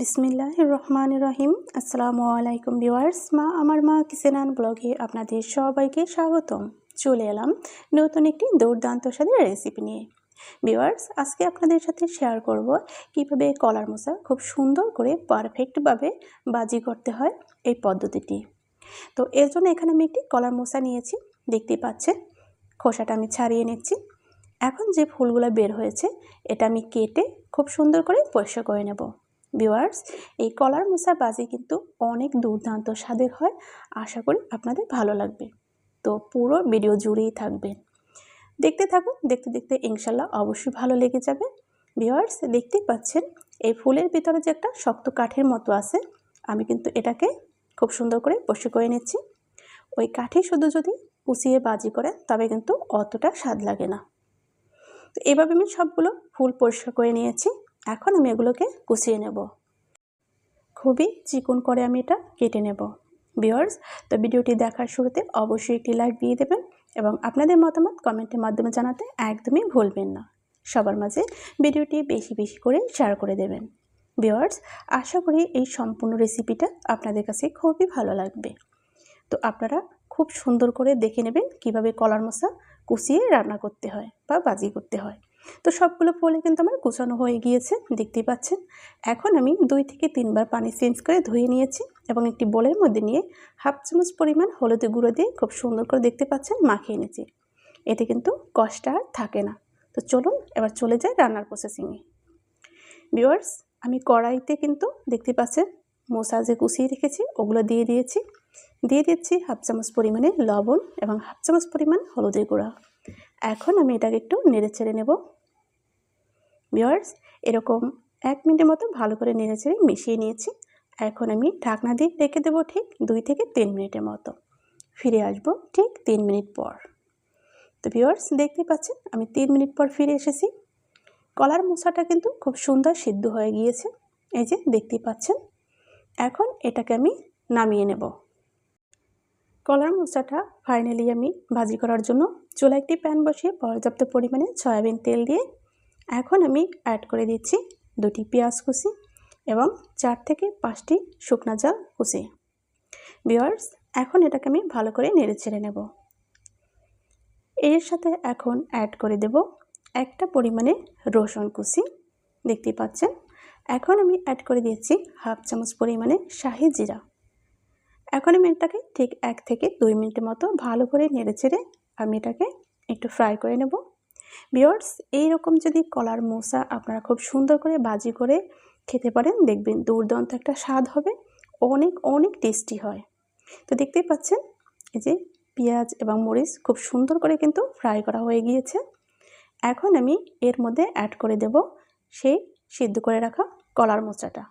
বিসমিল্লাহ রহমান রহিম আসসালামু আলাইকুম ভিওয়ার্স মা, আমার মা কিসেনান ব্লগে আপনাদের সবাইকে স্বাগতম। চলে এলাম নতুন একটি দুর্দান্ত স্বাদের রেসিপি নিয়ে। ভিওয়ার্স আজকে আপনাদের সাথে শেয়ার করব কীভাবে কলার মোচা খুব সুন্দর করে পারফেক্টভাবে বাজি করতে হয় এই পদ্ধতিটি। তো এর জন্য এখানে আমি একটি কলার মোচা নিয়েছি, দেখতেই পাচ্ছেন, খোসাটা আমি ছাড়িয়ে নিচ্ছি। এখন যে ফুলগুলো বের হয়েছে, এটা আমি কেটে খুব সুন্দর করে পরিষ্কার করে নেব। ভিউয়ার্স এই কলার মোচা বাজি কিন্তু অনেক দুর্দান্ত স্বাদের হয়। আশা করি আপনাদের ভালো লাগবে। তো পুরো ভিডিও জুড়েই থাকবেন দেখতে থাকুন, দেখতে দেখতে ইনশাল্লাহ অবশ্যই ভালো লেগে যাবে। ভিউয়ার্স দেখতেই পাচ্ছেন, এই ফুলের ভিতরে যে একটা শক্ত কাঠের মতো আছে, আমি কিন্তু এটাকে খুব সুন্দর করে বসে করে নিচ্ছি। ওই কাঠি শুধু যদি কুচিয়ে বাজি করে, তবে কিন্তু অতটা স্বাদ লাগে না। তো এভাবে আমি সবগুলো ফুল পরিষ্কার করে নিয়েছি। এখন আমি এগুলোকে কুচিয়ে নেব। খুবই চিকন করে আমি এটা কেটে নেব। বিয়ার্স তো ভিডিওটি দেখার শুরুতে অবশ্যই একটি লাইক দিয়ে দেবেন এবং আপনাদের মতামত কমেন্টের মাধ্যমে জানাতে একদমই ভুলবেন না। সবার মাঝে ভিডিওটি বেশি বেশি করে শেয়ার করে দেবেন। বিয়ার্স আশা করি এই সম্পূর্ণ রেসিপিটা আপনাদের কাছে খুবই ভালো লাগবে। তো আপনারা খুব সুন্দর করে দেখে নেবেন কীভাবে কলার মশা কুচিয়ে রান্না করতে হয় বা বাজি করতে হয়। তো সবগুলো ফুলে কিন্তু আমার কুচানো হয়ে গিয়েছে, দেখতেই পাচ্ছেন। এখন আমি দুই থেকে তিনবার পানি চেঞ্জ করে ধুয়ে নিয়েছি এবং একটি বোলের মধ্যে নিয়ে হাফ চামচ পরিমাণ হলুদের গুঁড়ো দিয়ে খুব সুন্দর করে দেখতে পাচ্ছেন, মাখিয়ে নিয়েছি। এতে কিন্তু কষ্ট আর থাকে না। তো চলুন এবার চলে যায় রান্নার প্রসেসিংয়ে ভিওয়ার্স আমি কড়াইতে কিন্তু দেখতে পাচ্ছেন মশা যে কুচিয়ে রেখেছি, ওগুলো দিয়ে দিয়েছি। দিয়ে দিচ্ছি হাফ চামচ পরিমাণে লবণ এবং হাফ চামচ পরিমাণ হলুদের গুঁড়া। এখন আমি এটাকে একটু নেড়ে ছেড়ে নেব। ভিওয়ার্স এরকম এক মিনিটের মতো ভালো করে নেড়ে ছেড়ে মিশিয়ে নিয়েছি। এখন আমি ঢাকনা দিয়ে রেখে দেবো ঠিক দুই থেকে তিন মিনিটের মতো। ফিরে আসব ঠিক তিন মিনিট পর। তো ভিওয়ার্স দেখতে পাচ্ছেন আমি তিন মিনিট পর ফিরে এসেছি। কলার মশাটা কিন্তু খুব সুন্দর সিদ্ধ হয়ে গিয়েছে। এই যে, দেখতেই পাচ্ছেন। এখন এটাকে আমি নামিয়ে নেব। কলার মোচাটা ফাইনালি আমি ভাজি করার জন্য চুলা একটি প্যান বসিয়ে পর্যাপ্ত পরিমাণে সয়াবিন তেল দিয়ে এখন আমি অ্যাড করে দিচ্ছি দুটি পেঁয়াজ কুচি এবং চার থেকে পাঁচটি শুকনা জল কুচি। বিয়ার্স এখন এটাকে আমি ভালো করে নেড়ে ছেড়ে নেব। এর সাথে এখন অ্যাড করে দেব একটা পরিমাণে রসুন কুচি। দেখতে পাচ্ছেন? এখন আমি অ্যাড করে দিয়েছি হাফ চামচ পরিমাণে শাহি জিরা। এখন আমি এটাকে ঠিক এক থেকে দুই মিনিটের মতো ভালো করে নেড়ে ছেড়ে আমি এটাকে একটু ফ্রাই করে নেব। বিয়ার্স এইরকম যদি কলার মোসা আপনারা খুব সুন্দর করে বাজি করে খেতে পারেন, দেখবেন দুর্দান্ত একটা স্বাদ হবে, অনেক অনেক টেস্টি হয়। তো দেখতেই পাচ্ছেন, এই যে পেঁয়াজ এবং মরিচ খুব সুন্দর করে কিন্তু ফ্রাই করা হয়ে গিয়েছে। এখন আমি এর মধ্যে অ্যাড করে দেব সেই সিদ্ধ করে রাখা কলার মোচাটা।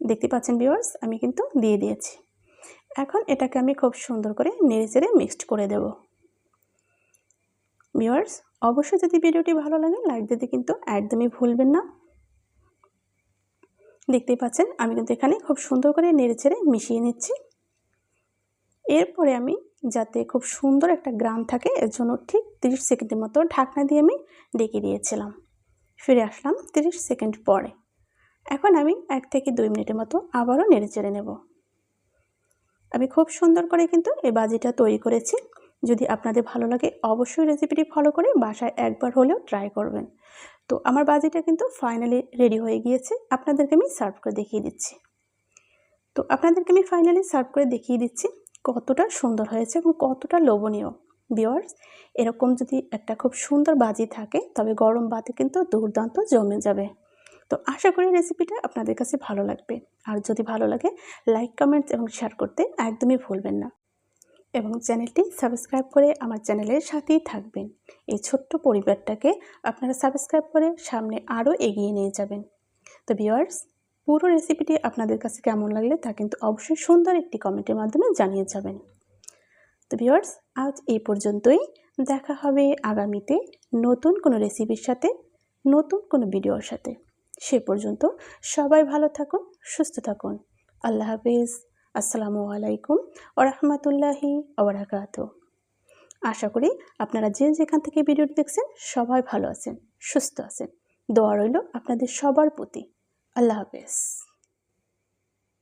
দেখতে পাচ্ছেন বিয়ার্স আমি কিন্তু দিয়ে দিয়েছি। এখন এটাকে আমি খুব সুন্দর করে নেড়ে চেড়ে মিক্সড করে দেব। ভিওয়ার্স অবশ্যই যদি ভিডিওটি ভালো লাগে লাইক দিতে কিন্তু একদমই ভুলবেন না। দেখতেই পাচ্ছেন, আমি কিন্তু এখানে খুব সুন্দর করে নেড়ে চেড়ে মিশিয়ে নিচ্ছি। এরপরে আমি, যাতে খুব সুন্দর একটা গ্রাম থাকে, এর জন্য ঠিক তিরিশ সেকেন্ডের মতো ঢাকনা দিয়ে আমি ডেকে দিয়েছিলাম। ফিরে আসলাম তিরিশ সেকেন্ড পরে। এখন আমি এক থেকে দুই মিনিটের মতো আবারও নেড়ে চেড়ে নেব। আমি খুব সুন্দর করে কিন্তু এই বাজিটা তৈরি করেছি। যদি আপনাদের ভালো লাগে অবশ্যই রেসিপিটি ফলো করে বাসায় একবার হলেও ট্রাই করবেন। তো আমার বাজিটা কিন্তু ফাইনালি রেডি হয়ে গিয়েছে। আপনাদেরকে আমি সার্ভ করে দেখিয়ে দিচ্ছি। তো আপনাদেরকে আমি ফাইনালি সার্ভ করে দেখিয়ে দিচ্ছি কতটা সুন্দর হয়েছে এবং কতটা লোভনীয়। বিয়ার্স এরকম যদি একটা খুব সুন্দর বাজি থাকে, তবে গরম বাতে কিন্তু দুর্দান্ত জমে যাবে। তো আশা করি রেসিপিটা আপনাদের কাছে ভালো লাগবে। আর যদি ভালো লাগে লাইক কমেন্ট এবং শেয়ার করতে একদমই ভুলবেন না। এবং চ্যানেলটি সাবস্ক্রাইব করে আমার চ্যানেলের সাথেই থাকবেন। এই ছোট্ট পরিবারটাকে আপনারা সাবস্ক্রাইব করে সামনে আরও এগিয়ে নিয়ে যাবেন। তো ভিওয়ার্স পুরো রেসিপিটি আপনাদের কাছে কেমন লাগলে তা কিন্তু অবশ্যই সুন্দর একটি কমেন্টের মাধ্যমে জানিয়ে যাবেন। তো ভিওয়ার্স আজ এই পর্যন্তই। দেখা হবে আগামীতে নতুন কোনো রেসিপির সাথে, নতুন কোনো ভিডিওর সাথে। সে পর্যন্ত সবাই ভালো থাকুন, সুস্থ থাকুন। আল্লাহ হাফিজ। আসসালামু আলাইকুম ওরহমতুল্লাহি ওবরাকাত আশা করি আপনারা যে যেখান থেকে ভিডিওটি দেখছেন সবাই ভালো আছেন, সুস্থ আছেন। দোয়া রইল আপনাদের সবার প্রতি। আল্লাহ হাফেজ।